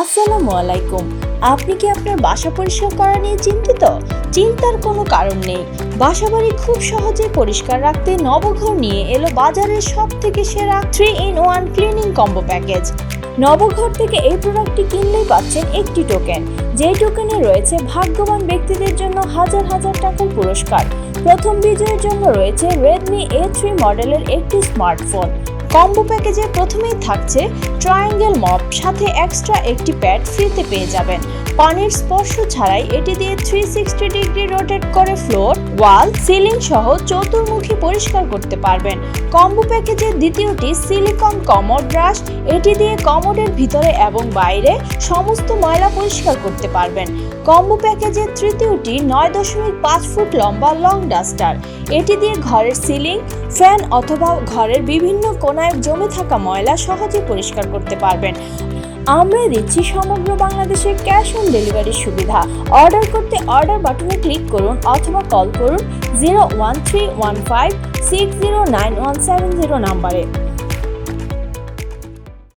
আসসালামু আলাইকুম। আপনি কি আপনার বাসা পরিষ্কার করা নিয়ে চিন্তিত? চিন্তার কোনো কারণ নেই। বাসাবাড়ি খুব সহজে পরিষ্কার রাখতে নবঘর নিয়ে এলো বাজারের সব থেকে সেরা three in one cleaning combo package. Nabaghar থেকে এই প্রোডাক্টটি কিনলেই পাচ্ছেন একটি টোকেন যে টোকেনে রয়েছে ভাগ্যবান ব্যক্তিদের জন্য হাজার হাজার টাকার পুরস্কার। প্রথম বিজয়ের জন্য রয়েছে রেডমি এ থ্রি মডেলের একটি স্মার্টফোন কম্বো প্যাকেজে প্রথমেই থাকছে ট্রায়াঙ্গেল মপ সাথে এক্সট্রা একটি প্যাড ফ্রিতে পেয়ে যাবেন। পানির স্পর্শ ছাড়াই এটি দিয়ে থ্রি সিক্সটি ডিগ্রি রোটেট করে ফ্লোর ওয়াল সিলিং সহ চতুর্মুখী পরিষ্কার করতে পারবেন। কম্বো প্যাকেজের দ্বিতীয়টি সিলিকন কমোড ব্রাশ এটি দিয়ে কমোডের ভিতরে এবং বাইরে সমস্ত ময়লা পরিষ্কার করতে পারবেন। কম্বো প্যাকেজের তৃতীয়টি নয় দশমিক পাঁচ ফুট লম্বা লং ডাস্টার এটি দিয়ে ঘরের সিলিং ফ্যান অথবা ঘরের বিভিন্ন কোনায় জমে থাকা ময়লা সহজে পরিষ্কার করতে পারবেন। আমরা দিচ্ছি সমগ্র বাংলাদেশে ক্যাশ অন ডেলিভারির সুবিধা। অর্ডার করতে অর্ডার বাটনে ক্লিক করুন অথবা কল করুন zero one three one five six zero nine one seven zero নাম্বারে।